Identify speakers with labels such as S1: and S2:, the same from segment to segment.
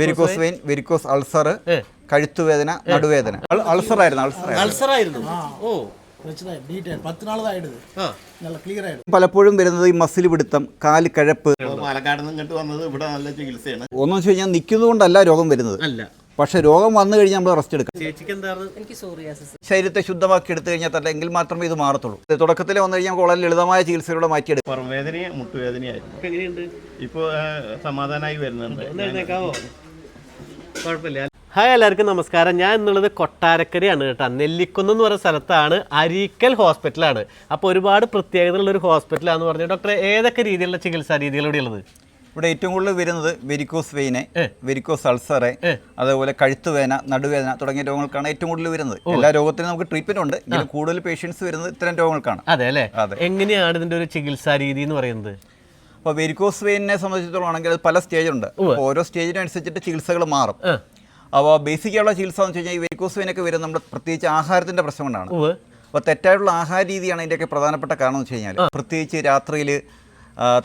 S1: Varicose vein varicose ulcer കഴുത്തുവേദന നടുവേദന. Ulcer ആയിരുന്നു അൾസർ ആയിരുന്നു
S2: അൾസറായിരുന്നു. ഓ ഡീറ്റെയിൽ പത്ത്
S3: നാളതായിട്ട്
S2: നല്ല ക്ലിയർ ആയിട്ട്
S1: പലപ്പോഴും വരുന്നത് ഈ മസിൽ പിടുത്തം കാൽ കഴപ്പ്.
S4: പാലക്കാട് നിന്ന് ഇങ്ങോട്ട് വന്നത് ഇവിടെ നല്ല ചികിത്സയാണ്.
S1: ഒന്നെന്ന് വെച്ച് കഴിഞ്ഞാൽ നിൽക്കുന്നതുകൊണ്ടല്ല രോഗം വരുന്നത്.
S3: അല്ല.
S1: പക്ഷെ രോഗം വന്നു കഴിഞ്ഞാൽ നമ്മൾ റെസ്റ്റ് എടുക്കാം
S3: ചേച്ചിക്ക് എന്താണ്?
S5: എനിക്ക് സോറിയാസിസ്
S1: ശരീരത്തെ ശുദ്ധമാക്കി എടുത്തു കഴിഞ്ഞാൽ തന്നെ എങ്കിൽ മാത്രമേ ഇത് മാറത്തുള്ളൂ. തുടക്കത്തിൽ വന്നു കഴിഞ്ഞാൽ നമുക്ക് വളരെ ലളിതമായ ചികിത്സയിലൂടെ മാറ്റിയെടുക്കും.
S4: പുറംവേദനയും മുട്ടുവേദനയായിരുന്നു
S3: ഇപ്പൊ എങ്ങനെയുണ്ട്?
S4: ഇപ്പോൾ സമാധാനമായി വരുന്നുണ്ട്.
S3: ഒന്ന് എഴുന്നേക്കാവോ? കുഴപ്പമില്ല. ഹായ് എല്ലാവർക്കും നമസ്കാരം. ഞാൻ എന്നുള്ളത് കൊട്ടാരക്കരയാണ് കേട്ടോ. നെല്ലിക്കുന്ന് എന്ന് പറയുന്ന സ്ഥലത്താണ് അരീക്കൽ ഹോസ്പിറ്റലാണ് അപ്പോൾ ഒരുപാട് പ്രത്യേകതയുള്ള ഒരു ഹോസ്പിറ്റലാന്ന് പറഞ്ഞു ഡോക്ടറെ ഏതൊക്കെ രീതിയിലുള്ള ചികിത്സാ രീതികൾ ഉള്ളത്?
S1: ഇവിടെ ഏറ്റവും കൂടുതൽ വരുന്നത് വെരിക്കോസ് വെയിനെ വെരിക്കോസ് അൾസറെ അതേപോലെ കഴുത്തുവേന നടുവേദന തുടങ്ങിയ രോഗങ്ങൾക്കാണ് ഏറ്റവും കൂടുതൽ വരുന്നത്. എല്ലാ രോഗത്തിനും നമുക്ക് ട്രീറ്റ്മെന്റ് ഉണ്ട്. എങ്കിലും കൂടുതൽ പേഷ്യൻസ് വരുന്നത് ഇത്തരം രോഗങ്ങൾക്കാണ്.
S3: അതെ അല്ലേ. എങ്ങനെയാണ് ഇതിന്റെ ഒരു ചികിത്സാ രീതി എന്ന് പറയുന്നത്?
S1: അപ്പോൾ വെരിക്കോസ് വെയിനെ സംബന്ധിച്ചിടത്തോളം ആണെങ്കിൽ അത് പല സ്റ്റേജുണ്ട് ഓരോ സ്റ്റേജിനനുസരിച്ചിട്ട് ചികിത്സകൾ മാറും. അപ്പോൾ ബേസിക്കായുള്ള ചികിത്സ എന്ന് വെച്ച് കഴിഞ്ഞാൽ ഈ വെരിക്കോസ് വെയിനൊക്കെ വരുന്നത് നമ്മുടെ പ്രത്യേകിച്ച് ആഹാരത്തിന്റെ പ്രശ്നം കൊണ്ടാണ്. അപ്പോൾ തെറ്റായിട്ടുള്ള ആഹാര രീതിയാണ് ഇതിന്റെയൊക്കെ പ്രധാനപ്പെട്ട കാരണം എന്ന് വെച്ച് കഴിഞ്ഞാൽ പ്രത്യേകിച്ച് രാത്രിയിൽ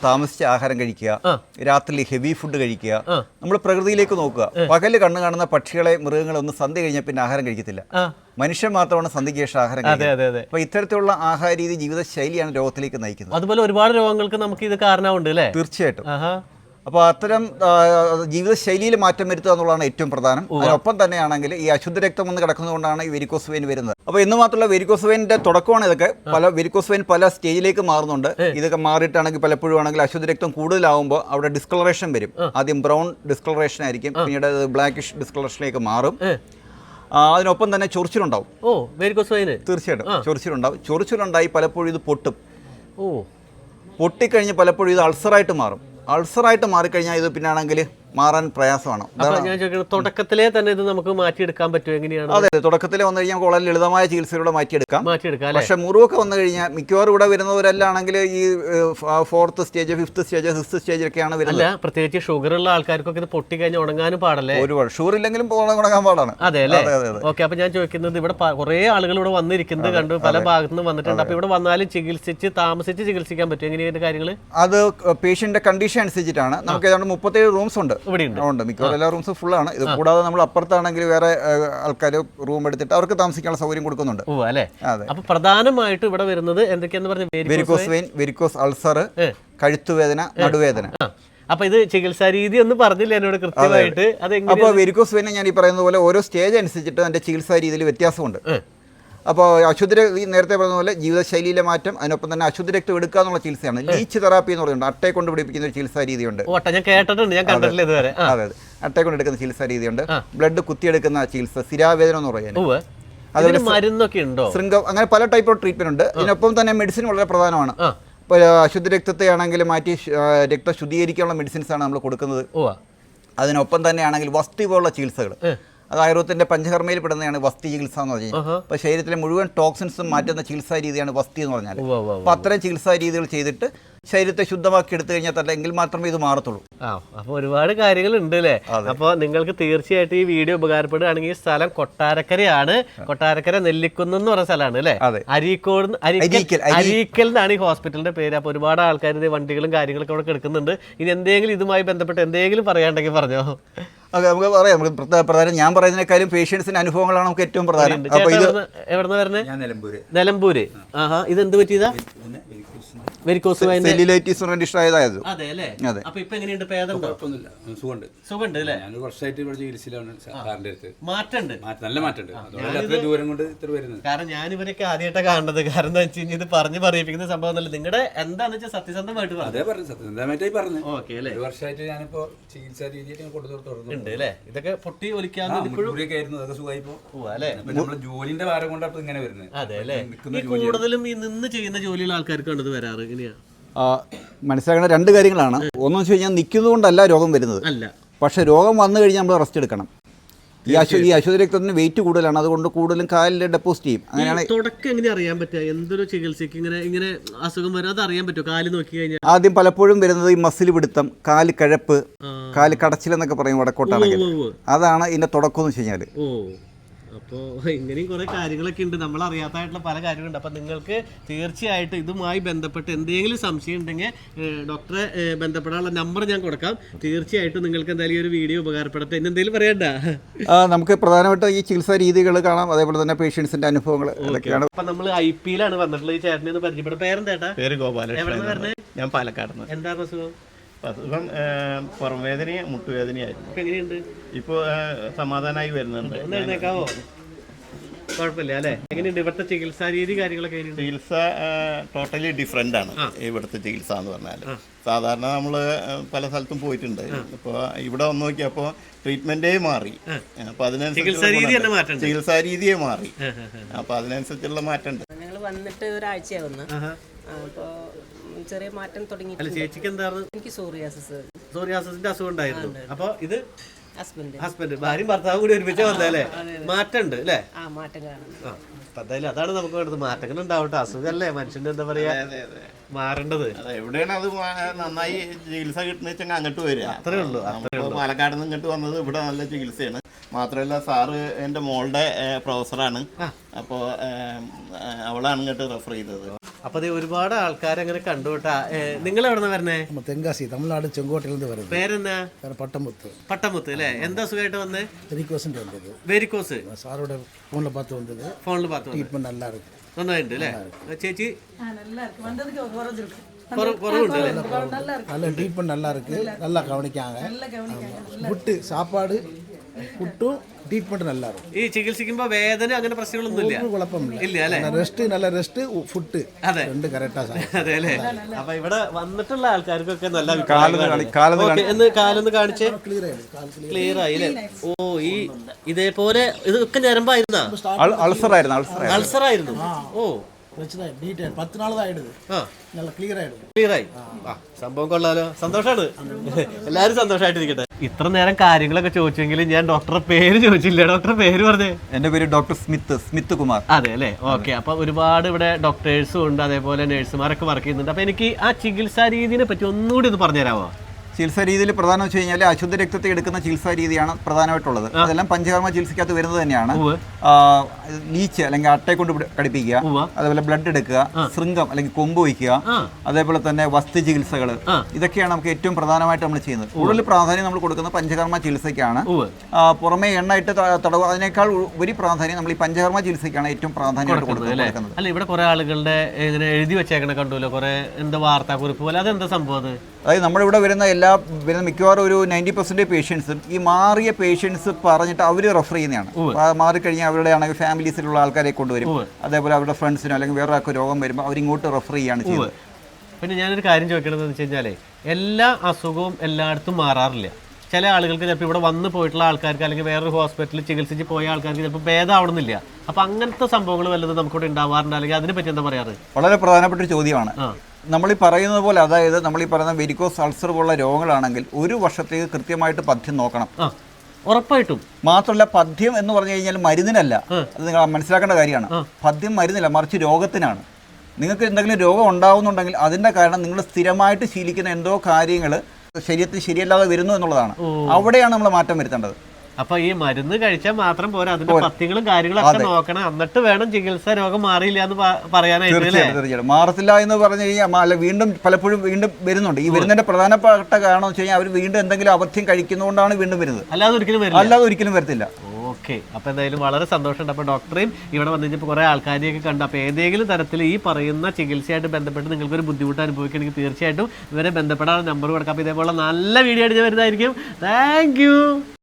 S1: താമസിച്ച് ആഹാരം കഴിക്കുക രാത്രി ഹെവി ഫുഡ് കഴിക്കുക നമ്മൾ പ്രകൃതിയിലേക്ക് നോക്കുക. പകൽ കണ്ണു കാണുന്ന പക്ഷികളെ മൃഗങ്ങളെ ഒന്ന് സന്ധ്യ കഴിഞ്ഞാൽ പിന്നെ ആഹാരം കഴിക്കത്തില്ല. മനുഷ്യൻ മാത്രമാണ് സന്ധ്യയ്ക്ക് ശേഷം ആഹാരം
S3: അപ്പൊ
S1: കഴിക്കുന്നത്. ഇത്തരത്തിലുള്ള ആഹാര രീതി ജീവിത ശൈലിയാണ് രോഗത്തിലേക്ക് നയിക്കുന്നത്.
S3: അതുപോലെ ഒരുപാട് രോഗങ്ങൾക്ക് നമുക്ക് ഇത് കാരണമുണ്ട് അല്ലേ?
S1: തീർച്ചയായിട്ടും. അപ്പോൾ അത്തരം ജീവിതശൈലിയിൽ മാറ്റം വരുത്തുക എന്നുള്ളതാണ് ഏറ്റവും പ്രധാനം. അതിനൊപ്പം തന്നെയാണെങ്കിൽ ഈ അശുദ്ധ രക്തം ഒന്ന് കിടക്കുന്നതുകൊണ്ടാണ് ഈ വെരിക്കോസ് വെയിൻ വരുന്നത്. അപ്പോൾ എന്ന് മാത്രമല്ല വെരിക്കോസ് വെയിന്റെ തുടക്കമാണ് ഇതൊക്കെ. പല വെരിക്കോസ് വെയിൻ പല സ്റ്റേജിലേക്ക് മാറുന്നുണ്ട്. ഇതൊക്കെ മാറിയിട്ടാണെങ്കിൽ പലപ്പോഴും ആണെങ്കിൽ അശുദ്ധ രക്തം കൂടുതലാവുമ്പോൾ അവിടെ ഡിസ്കളറേഷൻ വരും. ആദ്യം ബ്രൗൺ ഡിസ്കളറേഷൻ ആയിരിക്കും പിന്നീട് ബ്ലാക്കിഷ് ഡിസ്കളറേഷനിലേക്ക് മാറും. അതിനൊപ്പം തന്നെ ചൊറിച്ചിലുണ്ടാവും.
S3: ഓ വെരിക്കോസ് വൈന്
S1: തീർച്ചയായിട്ടും ചൊറിച്ചിലുണ്ടാവും. ചൊറിച്ചിലുണ്ടായി പലപ്പോഴും ഇത് പൊട്ടും.
S3: ഓ.
S1: പൊട്ടിക്കഴിഞ്ഞ് പലപ്പോഴും ഇത് അൾസറായിട്ട് മാറും. അൾസറായിട്ട് മാറിക്കഴിഞ്ഞാൽ ഇത് പിന്നാണെങ്കിൽ മാറാൻ പ്രയാസമാണ്.
S3: ഞാൻ ചോദിക്കുന്നത് തുടക്കത്തിലേ തന്നെ ഇത് നമുക്ക് മാറ്റിയെടുക്കാൻ പറ്റുമോ? എങ്ങനെയാണ്?
S1: അതെ തുടക്കത്തിൽ വന്നു കഴിഞ്ഞാൽ വളരെ ലളിതമായ ചികിത്സയിലൂടെ മാറ്റിയെടുക്കാം. പക്ഷെ മുറിവൊക്കെ വന്നു കഴിഞ്ഞാൽ മിക്കവാറും ഇവിടെ വരുന്നവരല്ലാണെങ്കിൽ ഈ fourth stage fifth stage sixth സ്റ്റേജിലൊക്കെയാണ് വരുന്നത്.
S3: അല്ല പ്രത്യേകിച്ച് ഷുഗർ ഉള്ള ആൾക്കാർക്കൊക്കെ ഇത് പൊട്ടി കഴിഞ്ഞാൽ ഉണങ്ങാനും പാടല്ലേ?
S1: ഒരുപാട് ഷുഗർ ഇല്ലെങ്കിലും ഉണങ്ങാൻ പാടാണ്.
S3: അതെ അല്ലേ?
S1: അതെ.
S3: ഓക്കെ അപ്പൊ ഞാൻ ചോദിക്കുന്നത് ഇവിടെ കുറെ കുറേ ആളുകൾ ഇവിടെ വന്നിരിക്കുന്നത് കണ്ടു പല ഭാഗത്തു നിന്ന് വന്നിട്ടുണ്ട്. അപ്പൊ ഇവിടെ വന്നാലും ചികിത്സിച്ച് താമസിച്ച് ചികിത്സിക്കാൻ പറ്റും എങ്ങനെയാണ് കാര്യങ്ങൾ
S1: അത് പേഷ്യന്റിന്റെ കണ്ടീഷൻ അനുസരിച്ചിട്ടാണ്. നമുക്ക് ഏതാണ്ട് മുപ്പത്തേഴ് റൂംസ് ഉണ്ട്.
S3: ഇവിടെ ഉണ്ട്.
S1: മിക്കവാറും എല്ലാ റൂംസും ഫുൾ ആണ് ഇത് കൂടാതെ നമ്മൾ അപ്പുറത്താണെങ്കിൽ വേറെ ആൾക്കാർ റൂം എടുത്തിട്ട് അവർക്ക് താമസിക്കാനുള്ള സൗകര്യം കൊടുക്കുന്നുണ്ട്.
S3: അല്ലേ? അപ്പൊ പ്രധാനമായിട്ട് ഇവിടെ വരുന്നത് എന്തൊക്കെയാന്ന് പറഞ്ഞ
S1: വെരിക്കോസ് വെയിൻ വെരിക്കോസ് അൾസർ കഴുത്തുവേദന നടുവേദന.
S3: അപ്പൊ ഇത് ചികിത്സാ രീതി ഒന്നും പറഞ്ഞില്ല എന്നോട് കൃത്യമായിട്ട്. അത്
S1: അപ്പോൾ വെരിക്കോസ് വെയിനെ ഞാൻ ഈ പറയുന്ന പോലെ ഓരോ സ്റ്റേജ് അനുസരിച്ചിട്ട് അതിന്റെ ചികിത്സാ രീതിയിൽ വ്യത്യാസമുണ്ട്. അപ്പോൾ അശുദ്ധ ഈ നേരത്തെ പറഞ്ഞ പോലെ ജീവിതശൈലിയിലെ മാറ്റം അതിനൊപ്പം തന്നെ അശുദ്ധ രക്തം എടുക്കുക എന്നുള്ള ചികിത്സയാണ്. ലീച്ച് തെറാപ്പി എന്ന് പറയുന്നത് അട്ടയെ കൊണ്ട് പിടിപ്പിക്കുന്ന ഒരു ചികിത്സാ രീതിയുണ്ട്.
S3: ഞാൻ കേട്ടിട്ടുണ്ട്. ഞാൻ കണ്ടിട്ടില്ല ഇതുവരെ.
S1: അതെ അതെ. അട്ടയെ കൊണ്ട് എടുക്കുന്ന ചികിത്സാ രീതിയുണ്ട്. ബ്ലഡ് കുത്തിയെടുക്കുന്ന ചികിത്സ സ്ഥിരാവേദന എന്ന് പറയുന്നത്
S3: അതുപോലെ മരുന്നൊക്കെ ഉണ്ടോ?
S1: ശൃംഗം അങ്ങനെ പല ടൈപ്പ് ഓഫ് ട്രീറ്റ്മെന്റ് ഉണ്ട്. ഇതിനൊപ്പം തന്നെ മെഡിസിൻ വളരെ പ്രധാനമാണ്. അശുദ്ധ രക്തത്തെ ആണെങ്കിൽ മാറ്റി രക്തം ശുദ്ധീകരിക്കാനുള്ള മെഡിസിൻസ് ആണ് നമ്മൾ കൊടുക്കുന്നത്. അതിനൊപ്പം തന്നെയാണെങ്കിൽ വസ്തി പോലുള്ള ചികിത്സകൾ. അത് ആയുർവേദത്തിന്റെ പഞ്ചകർമ്മയിൽ പെടുന്നതാണ് വസ്തി ചികിത്സ എന്ന് പറഞ്ഞാൽ. അപ്പൊ ശരീരത്തിലെ മുഴുവൻ ടോക്സിൻസും മാറ്റുന്ന ചികിത്സാ രീതിയാണ് വസ്തി എന്ന് പറഞ്ഞാൽ അപ്പൊ അത്തരം ചികിത്സാ രീതികൾ ചെയ്തിട്ട് ശരീരത്തെ ശുദ്ധമാക്കി എടുത്തു കഴിഞ്ഞാൽ തന്നെ എങ്കിൽ മാത്രമേ ഇത് മാറത്തുള്ളൂ.
S3: ആ അപ്പൊ ഒരുപാട് കാര്യങ്ങൾ ഉണ്ട് അല്ലേ അപ്പൊ നിങ്ങൾക്ക് തീർച്ചയായിട്ടും ഈ വീഡിയോ ഉപകാരപ്പെടുകയാണെങ്കിൽ ഈ സ്ഥലം കൊട്ടാരക്കരയാണ്. കൊട്ടാരക്കര നെല്ലിക്കുന്ന് എന്ന് പറഞ്ഞ സ്ഥലമാണ് അല്ലേ. അരീക്കോട് അരീക്കൽ എന്നാണ് ഈ ഹോസ്പിറ്റലിന്റെ പേര്. അപ്പൊ ഒരുപാട് ആൾക്കാർ ഇത് വണ്ടികളും കാര്യങ്ങളൊക്കെ അവിടെ കിടക്കുന്നുണ്ട്. ഇനി എന്തെങ്കിലും ഇതുമായി ബന്ധപ്പെട്ട് എന്തെങ്കിലും പറയാണ്ടെങ്കിൽ പറഞ്ഞോ.
S1: അതെ നമുക്ക് പറയാം. നമുക്ക് പ്രധാ- പ്രധാനം ഞാൻ പറയുന്നതിനേക്കാളും പേഷ്യൻസിന്റെ അനുഭവങ്ങളാണ് നമുക്ക് ഏറ്റവും പ്രധാനം.
S3: അപ്പൊ
S1: അപ്പോൾ ഇത്
S6: നിലമ്പൂര്.
S3: നിലമ്പൂര്. ആഹാ ഇത് എന്ത് പറ്റിയതാ വെരിക്കോസ്
S1: സെല്ലുലൈറ്റിസ് ആയതായത്.
S3: അതെ അല്ലേ?
S1: അതെ.
S3: അപ്പൊ ഇപ്പൊ എങ്ങനെയുണ്ട് പേദമുണ്ടോ
S6: കുഴപ്പമൊന്നുമില്ല. സുഖമുണ്ട്.
S3: സുഖമുണ്ട് അല്ലേ?
S6: ഞാൻ കുറച്ചായിട്ട് ഇവിടെ ചികിത്സയിലാണ് സാറിന്റെ അടുത്ത്. മാറ്റുണ്ട് നല്ല മാറ്റുണ്ട് അതുകൊണ്ട് ദൂരം കൊണ്ട് ഇത്ര വരുന്നത്.
S3: കാരണം ഞാൻ ഇവരൊക്കെ ആദ്യമായിട്ടാണ് കാണുന്നത്. കാരണം എന്താ വെച്ച് ഇത് പറഞ്ഞ് പറയിപ്പിക്കുന്ന സംഭവം ഒന്നുമില്ല. നിങ്ങളുടെ എന്താന്ന് വെച്ചാൽ സത്യസന്ധമായിട്ട് പറഞ്ഞു.
S6: അതേ പറഞ്ഞു. സത്യസന്ധമായിട്ടായി പറഞ്ഞു.
S3: ഓക്കെ അല്ലേ?
S6: ഒരു വർഷമായിട്ട് ഞാനിപ്പോ ചികിത്സാ രീതിയായിട്ട്
S3: അല്ലേ? ഇതൊക്കെ പൊട്ടി ഒലിക്കാൻ ഇപ്പോഴും
S6: അതൊക്കെ
S3: അല്ലേ?
S6: നമ്മളെ ജോലിന്റെ ഭാരം കൊണ്ടാണ് ഇങ്ങനെ വരുന്നത്.
S3: അതെ അല്ലേ? ഈ കൂടുതലും ഈ നിന്ന് ചെയ്യുന്ന ജോലിയുള്ള ആൾക്കാർക്കാണ് ഇത് വരാറ്? ഇങ്ങനെയാ
S1: ആ, മനസ്സിലാക്കേണ്ട രണ്ട് കാര്യങ്ങളാണ്. ഒന്നെന്ന് വെച്ച് കഴിഞ്ഞാൽ നിൽക്കുന്നതുകൊണ്ടല്ല രോഗം വരുന്നത്.
S3: അല്ല.
S1: പക്ഷേ രോഗം വന്നു കഴിഞ്ഞാൽ നമ്മൾ റെസ്റ്റ് എടുക്കണം. ഈ അശു ഈ അശുദ്ധ രക്തത്തിന് വെയിറ്റ് കൂടുതലാണ്. അതുകൊണ്ട് കൂടുതലും കാലിൽ ഡെപ്പോസിറ്റ് ചെയ്യും. അങ്ങനെയാണ്
S3: തുടക്കം എങ്ങനെ അറിയാൻ പറ്റുക? എന്തൊരു ചികിത്സയ്ക്ക് ഇങ്ങനെ ഇങ്ങനെ അസുഖം വരും? അത് അറിയാൻ പറ്റുമോ? കാൽ നോക്കി കഴിഞ്ഞാൽ?
S1: ആദ്യം പലപ്പോഴും വരുന്നത് ഈ മസിൽ പിടുത്തം കാൽ കഴപ്പ് കാൽ കടച്ചിലെന്നൊക്കെ പറയും വടക്കോട്ടാണെങ്കിൽ. അതാണ് ഇതിന്റെ തുടക്കം എന്ന് വെച്ച് കഴിഞ്ഞാൽ
S3: അപ്പോൾ ഇങ്ങനെയും കുറേ കാര്യങ്ങളൊക്കെ ഉണ്ട്. നമ്മൾ അറിയാത്തതായിട്ടുള്ള പല കാര്യങ്ങളുണ്ട്. അപ്പോൾ നിങ്ങൾക്ക് തീർച്ചയായിട്ടും ഇതുമായി ബന്ധപ്പെട്ട് എന്തെങ്കിലും സംശയം ഉണ്ടെങ്കിൽ ഡോക്ടറെ ബന്ധപ്പെടാനുള്ള നമ്പർ ഞാൻ കൊടുക്കാം. തീർച്ചയായിട്ടും നിങ്ങൾക്ക് എന്തായാലും ഈ ഒരു വീഡിയോ ഉപകാരപ്പെടട്ടെ ഇനി എന്തെങ്കിലും പറയണ്ട?
S1: ആ, നമുക്ക് പ്രധാനമായിട്ടും ഈ ചികിത്സാ രീതികൾ കാണാം. അതേപോലെ തന്നെ പേഷ്യൻസിന്റെ അനുഭവങ്ങൾ ഇതൊക്കെയാണ്
S3: അപ്പൊ നമ്മൾ ഐ പിയിലാണ് വന്നിട്ടുള്ളത്. ഈ ചേട്ടനെ ഒന്ന് പരിചയപ്പെടും. പേരെന്തേട്ടാ
S4: പേര് ഗോപാലകൃഷ്ണൻ. ഞാൻ പാലക്കാട്
S3: എന്താണ് അസുഖം?
S4: അസുഖം പുറംവേദനയും മുട്ടുവേദനയായിരുന്നു.
S3: ഇപ്പൊ എങ്ങനെയുണ്ട്
S4: ഇപ്പോൾ സമാധാനമായി വരുന്നുണ്ട്.
S3: ഒന്ന് എഴുന്നേക്കാവോ? കുഴപ്പമില്ല അല്ലേ? എങ്ങനെയുണ്ട് ഇവിടുത്തെ ചികിത്സാ രീതി കാര്യങ്ങളൊക്കെ എങ്ങനെയുണ്ട്?
S4: ചികിത്സ ടോട്ടലി ഡിഫറെന്റ് ആണ് ഇവിടുത്തെ ചികിത്സ എന്ന് പറഞ്ഞാൽ സാധാരണ നമ്മൾ പല സ്ഥലത്തും പോയിട്ടുണ്ട്. ഇപ്പോൾ ഇവിടെ വന്ന് നോക്കിയപ്പോൾ ട്രീറ്റ്മെന്റേ മാറി. അപ്പോൾ
S3: ചികിത്സാ രീതി തന്നെ
S4: അതിനനുസരിച്ച് ചികിത്സാ രീതിയെ മാറി. അപ്പോൾ അതിനനുസരിച്ചുള്ള മാറ്റമുണ്ട്.
S5: ഞങ്ങൾ വന്നിട്ട് ഒരാഴ്ചയാവുന്നു. അപ്പോൾ ചെറിയ മാറ്റം
S3: അല്ല
S5: തുടങ്ങിയിട്ടുണ്ട്
S3: ചേച്ചിക്ക് എന്തായിരുന്നു?
S5: എനിക്ക് സോറിയാസിസ്
S3: സോറിയാസിന്റെ അസുഖം ഉണ്ടായിരുന്നു. അപ്പൊ ഇത്
S5: ഹസ്ബൻഡ്.
S3: ഹസ്ബൻഡ്. ഭാര്യയും ഭർത്താവും കൂടി ഒരുമിച്ച് വന്നല്ലേ മാറ്റമുണ്ട് അല്ലേ?
S5: ആ മാറ്റം കാണുന്നു
S3: എന്തായാലും അതാണ് നമുക്ക് വേണ്ടത്. മാറ്റങ്ങൾ ഉണ്ടാവട്ടെ. അസുഖമല്ലേ? മനുഷ്യന്റെ എന്താ പറയാ? മാറേണ്ടത്.
S4: അതെ എവിടെയാണ് അത് നന്നായി ചികിത്സ കിട്ടുന്ന വെച്ചാൽ അങ്ങോട്ട് വരിക.
S3: അത്രേ ഉള്ളൂ
S4: നമുക്ക് പാലക്കാട് നിന്ന് ഇങ്ങോട്ട് വന്നത് ഇവിടെ നല്ല ചികിത്സയാണ്. മാത്രമല്ല സാറ് എന്റെ മോളുടെ പ്രൊഫസറാണ്. അപ്പോൾ അവളാണ് ഇങ്ങോട്ട് റെഫർ ചെയ്തത്.
S3: അപ്പൊ ദേ ഒരുപാട് ആൾക്കാർ അങ്ങനെ കണ്ടുവിട്ടാ നിങ്ങൾ എവിടെ നിന്ന് വരണേ
S2: நம்ம தென்காசி தமிழ்நாடு செங்கோட்டையிலேருந்து வருது
S3: പേരെന്നാ
S2: வேறு பட்டமுத்து
S3: പട്ടമുത്ത് അല്ലേ എന്താ സുഖമായിട്ട് വന്നേ
S2: ரிக்வஸ்ட் வந்தது
S3: വെരിക്കോസ്
S2: சாரோட ஃபோனில் பார்த்து வந்தது
S3: ഫോണിൽ பார்த்து വന്നു
S2: ட்ரீட்மெண்ட் நல்லா இருக்கு
S3: നന്നായിട്ടുണ്ട് അല്ലേ ചേച്ചി കുറവ്- കുറവുണ്ട് അല്ലേ
S2: நல்ல ட்ரீட்மெண்ட் நல்லா இருக்கு நல்லா கவனிக்காங்க ஃபுட்டு சாப்பாடு കുട്ടു ട്രീറ്റ്മെന്റ് നല്ലതാണ്
S3: ഈ ചികിത്സിക്കുമ്പോ വേദന അങ്ങനെ പ്രശ്നങ്ങളൊന്നും ഇല്ല. അല്ലേ?
S2: റെസ്റ്റ് നല്ല റെസ്റ്റ് ഫുഡ്
S3: അതെ.
S2: രണ്ട് കറക്റ്റാ
S3: അതെ അല്ലേ? അപ്പൊ ഇവിടെ വന്നിട്ടുള്ള ആൾക്കാർക്കൊക്കെ നല്ല എന്ന് കാലൊന്ന് കാണിച്ച്. ക്ലിയർ ആയി ഓ ഈ ഇതേപോലെ ഇതൊക്കെ ഞരമ്പായിരുന്നാ?
S1: അൾസർ ആയിരുന്നു അൾസർ
S3: ആയിരുന്നു ഓ.
S2: பிரச்சனை டீட்டெயில் பத்து நாள் தான் ஆயிடுது
S3: ആ
S2: நல்லா கிளியர் ஆகிடுது
S3: ക്ലിയർ ആയി ആ സംഭവം കൊള്ളാലോ സന്തോഷാണ് എല്ലാരും സന്തോഷമായിട്ടിരിക്കട്ടെ ഇത്ര നേരം കാര്യങ്ങളൊക്കെ ചോദിച്ചെങ്കിലും ഞാൻ ഡോക്ടറെ പേര് ചോദിച്ചില്ല ഡോക്ടറെ പേര് പറഞ്ഞേ
S1: എൻ്റെ പേര് ഡോക്ടർ സ്മിത്ത് സ്മിത്ത് കുമാർ
S3: അതെ അല്ലേ ഓക്കെ അപ്പൊ ഒരുപാട് ഇവിടെ ഡോക്ടേഴ്സും ഉണ്ട് അതേപോലെ നഴ്സുമാരൊക്കെ വർക്ക് ചെയ്യുന്നുണ്ട് അപ്പൊ എനിക്ക് ആ ചികിത്സാ രീതിനെ പറ്റി ഒന്നുകൂടി ഒന്ന് പറഞ്ഞുതരാമോ
S1: ചികിത്സാ രീതിയിൽ പ്രധാനം വെച്ച് കഴിഞ്ഞാൽ അശുദ്ധ രക്തത്തെ എടുക്കുന്ന ചികിത്സാ രീതിയാണ് പ്രധാനമായിട്ടുള്ളത്. അതെല്ലാം പഞ്ചകർമ്മ ചികിത്സയ്ക്കകത്ത് വരുന്നത് തന്നെയാണ്. ലീച്ച് അല്ലെങ്കിൽ അട്ടയെ കൊണ്ട് കടിപ്പിക്കുക അതേപോലെ ബ്ലഡ് എടുക്കുക. ശൃംഗം അല്ലെങ്കിൽ കൊമ്പ് വയ്ക്കുക. അതേപോലെ തന്നെ വസ്തു ചികിത്സകൾ ഇതൊക്കെയാണ് നമുക്ക് ഏറ്റവും പ്രധാനമായിട്ട് നമ്മൾ ചെയ്യുന്നത്. കൂടുതൽ പ്രാധാന്യം നമ്മൾ കൊടുക്കുന്നത് പഞ്ചകർമ്മ ചികിത്സയ്ക്കാണ്. പുറമെ എണ്ണയിട്ട് തടവ് അതിനേക്കാൾ ഒരു പ്രാധാന്യം നമ്മൾ ഈ പഞ്ചകർമ്മ ചികിത്സയ്ക്കാണ് ഏറ്റവും പ്രാധാന്യം കൊടുക്കുന്നത്
S3: അല്ല? ഇവിടെ കുറെ ആളുകളുടെ ഇങ്ങനെ എഴുതി വെച്ചേക്കണ കണ്ടുല്ലോ. കുറെ എന്താ വാർത്താക്കുറിപ്പ് പോലെ. അതെന്താ സംഭവം അത്?
S1: അതായത് നമ്മളിവിടെ വരുന്ന എല്ലാ വരുന്ന മിക്കവാറും ഒരു നയന്റി പെർസെന്റേജ് പേഷ്യൻസും ഈ മാറിയ പേഷ്യൻസ് പറഞ്ഞിട്ട് അവർ റെഫർ ചെയ്യുന്നതാണ്. മാറിക്കഴിഞ്ഞാൽ അവരുടെ ആണെങ്കിൽ ഫാമിലീസിലുള്ള ആൾക്കാരെ കൊണ്ടുവരും. അതേപോലെ അവരുടെ ഫ്രണ്ട്സിനോ അല്ലെങ്കിൽ വേറെ ആൾക്ക് രോഗം വരുമ്പോൾ അവരിങ്ങോട്ട് റെഫർ ചെയ്യുകയാണ് ചെയ്യുന്നത്.
S3: പിന്നെ ഞാനൊരു കാര്യം ചോദിക്കണമെന്ന് വെച്ച് കഴിഞ്ഞാലേ എല്ലാ അസുഖവും എല്ലായിടത്തും മാറാറില്ല. ചില ആളുകൾക്ക് ചിലപ്പോൾ ഇവിടെ വന്ന് പോയിട്ടുള്ള ആൾക്കാർക്ക് അല്ലെങ്കിൽ വേറൊരു ഹോസ്പിറ്റലിൽ ചികിത്സിച്ച് പോയ ആൾക്കാർക്ക് ചിലപ്പോൾ ഭേദമാവണമെന്നില്ല. അപ്പം അങ്ങനത്തെ സംഭവങ്ങൾ വല്ലതും നമുക്കിവിടെ ഉണ്ടാവാറുണ്ട്? അല്ലെങ്കിൽ അതിനെ പറ്റി എന്താ പറയാറ്?
S1: വളരെ പ്രധാനപ്പെട്ട ഒരു ചോദ്യമാണ്.
S3: ആ.
S1: നമ്മൾ ഈ പറയുന്നത് പോലെ അതായത് നമ്മൾ ഈ പറയുന്ന വെരിക്കോസ് അൾസർ പോലുള്ള രോഗങ്ങളാണെങ്കിൽ ഒരു വർഷത്തേക്ക് കൃത്യമായിട്ട് പഥ്യം നോക്കണം.
S3: ഉറപ്പായിട്ടും.
S1: മാത്രമല്ല പഥ്യം എന്ന് പറഞ്ഞു കഴിഞ്ഞാൽ മരുന്നിനല്ല. അത് നിങ്ങൾ മനസ്സിലാക്കേണ്ട കാര്യമാണ്. പഥ്യം മരുന്നില്ല മറിച്ച് രോഗത്തിനാണ്. നിങ്ങൾക്ക് എന്തെങ്കിലും രോഗം ഉണ്ടാവുന്നുണ്ടെങ്കിൽ അതിന്റെ കാരണം നിങ്ങൾ സ്ഥിരമായിട്ട് ശീലിക്കുന്ന എന്തോ കാര്യങ്ങൾ ശരീരത്തിൽ ശരിയല്ലാതെ വരുന്നു എന്നുള്ളതാണ്. അവിടെയാണ് നമ്മൾ മാറ്റം വരുത്തേണ്ടത്.
S3: അപ്പൊ ഈ മരുന്ന് കഴിച്ചാൽ മാത്രം പോരാ. അതിന്റെ പത്യങ്ങളും കാര്യങ്ങളൊക്കെ നോക്കണം. എന്നിട്ട് വേണം ചികിത്സ രോഗം മാറിയില്ല എന്ന് പറയാനായിട്ട്
S1: മാറത്തില്ല എന്ന് പറഞ്ഞു കഴിഞ്ഞാൽ അല്ല വീണ്ടും പലപ്പോഴും വീണ്ടും വരുന്നുണ്ട്. ഈ വരുന്നതിന്റെ പ്രധാനപ്പെട്ട കാരണം വെച്ച് കഴിഞ്ഞാൽ അവർ വീണ്ടും എന്തെങ്കിലും അബദ്ധം കഴിക്കുന്നതുകൊണ്ടാണ് വീണ്ടും വരുന്നത്.
S3: അല്ലാതെ ഒരിക്കലും വരില്ല.
S1: അല്ലാതെ ഒരിക്കലും വരത്തില്ല.
S3: ഓക്കെ. അപ്പൊ എന്തായാലും വളരെ സന്തോഷമുണ്ട്. അപ്പൊ ഡോക്ടറെയും ഇവിടെ വന്നു കഴിഞ്ഞപ്പോൾ കുറെ ആൾക്കാരെയൊക്കെ കണ്ടു. അപ്പൊ ഏതെങ്കിലും തരത്തിൽ ഈ പറയുന്ന ചികിത്സയായിട്ട് ബന്ധപ്പെട്ട് നിങ്ങൾക്ക് ഒരു ബുദ്ധിമുട്ട് അനുഭവിക്കണമെങ്കിൽ തീർച്ചയായിട്ടും ഇവരെ ബന്ധപ്പെടാൻ നമ്പർ കൊടുക്കാം. അപ്പൊ ഇതേപോലെ നല്ല വീഡിയോ അടിച്ച് വരുന്നതായിരിക്കും. താങ്ക്